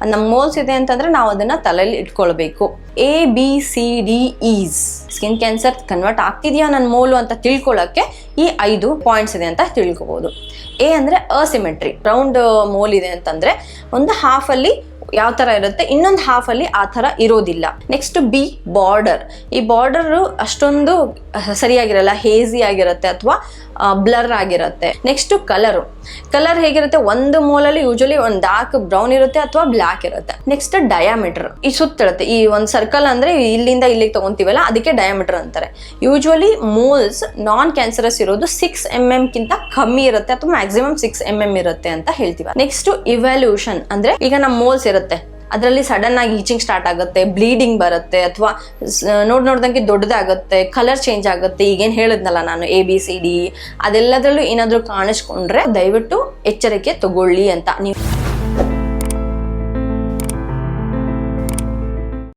ಅದ್ ನಮ್ ಮೋಲ್ಸ್ ಇದೆ ಅಂತಂದ್ರೆ ನಾವು ಅದನ್ನ ತಲೆಯಲ್ಲಿ ಇಟ್ಕೊಳ್ಬೇಕು. A B C D is skin cancer convert ಆಗ್ತಿದೆಯಾ ನನ್ನ ಮೋಲು ಅಂತ ತಿಳ್ಕೊಳ್ಳೋಕ್ಕೆ ಈ ಐದು ಪಾಯಿಂಟ್ಸ್ ಇದೆ ಅಂತ ತಿಳ್ಕೊಬೋದು. ಎ ಅಂದ್ರೆ ಅಸಿಮೆಟ್ರಿ ರೌಂಡ್ ಮೋಲ್ ಇದೆ ಅಂತಂದ್ರೆ ಒಂದು ಹಾಫ್ ಅಲ್ಲಿ ಯಾವ ತರ ಇರುತ್ತೆ, ಇನ್ನೊಂದು ಹಾಫ್ ಅಲ್ಲಿ ಆ ತರ ಇರೋದಿಲ್ಲ. ನೆಕ್ಸ್ಟ್ ಬಿ ಬಾರ್ಡರ್ ಈ ಬಾರ್ಡರ್ ಅಷ್ಟೊಂದು ಸರಿಯಾಗಿರಲ್ಲ ಹೇಸಿ ಆಗಿರುತ್ತೆ ಅಥವಾ ಬ್ಲರ್ ಆಗಿರುತ್ತೆ. ನೆಕ್ಸ್ಟ್ ಕಲರು ಕಲರ್ ಹೇಗಿರುತ್ತೆ, ಒಂದು ಮೂಲಲ್ಲಿ ಯೂಶಲಿ ಒಂದು ಡಾರ್ಕ್ ಬ್ರೌನ್ ಇರುತ್ತೆ ಅಥವಾ ಬ್ಲ್ಯಾಕ್ ಇರುತ್ತೆ. ನೆಕ್ಸ್ಟ್ ಡಯಾಮೀಟರ್ ಈ ಸುತ್ತಿರುತ್ತೆ ಈ ಒಂದು ಸರ್ಕಲ್ ಅಂದ್ರೆ ಇಲ್ಲಿಂದ ಇಲ್ಲಿಗೆ ತಗೊಂತೀವಲ್ಲ, ಅದಕ್ಕೆ ಡಯಾಮೀಟರ್ ಅಂತಾರೆ. ಯೂಶಲಿ ಮೋಲ್ಸ್ ನಾನ್ ಕ್ಯಾನ್ಸರಸ್ ಇರೋದು ಸಿಕ್ಸ್ ಎಂ ಎಂ ಕಿಂತ ಕಮ್ಮಿ ಇರುತ್ತೆ ಅಥವಾ ಮ್ಯಾಕ್ಸಿಮಮ್ ಸಿಕ್ಸ್ ಎಂ ಎಂ ಇರುತ್ತೆ ಅಂತ ಹೇಳ್ತೀವಿ. ನೆಕ್ಸ್ಟ್ ಇವ್ಯಾಲ್ಯೂಷನ್ ಅಂದ್ರೆ ಈಗ ನಮ್ಮ ಮೋಲ್ಸ್ ಇರುತ್ತೆ. ಅದರಲ್ಲಿ ಸಡನ್ ಆಗಿ ಈಚಿಂಗ್ ಸ್ಟಾರ್ಟ್ ಆಗುತ್ತೆ ಬ್ಲೀಡಿಂಗ್ ಬರುತ್ತೆ ಅಥವಾ ನೋಡ್ ನೋಡ್ದಂಗೆ ದೊಡ್ಡದಾಗುತ್ತೆ ಕಲರ್ ಚೇಂಜ್ ಆಗುತ್ತೆ. ಈಗೇನು ಹೇಳಿದ್ನಲ್ಲ ನಾನು ಎ ಬಿ ಸಿ ಡಿ ಅದೆಲ್ಲದರಲ್ಲೂ ಏನಾದರೂ ಕಾಣಿಸ್ಕೊಂಡ್ರೆ ದಯವಿಟ್ಟು ಎಚ್ಚರಿಕೆ ತಗೊಳ್ಳಿ ಅಂತ ನೀವು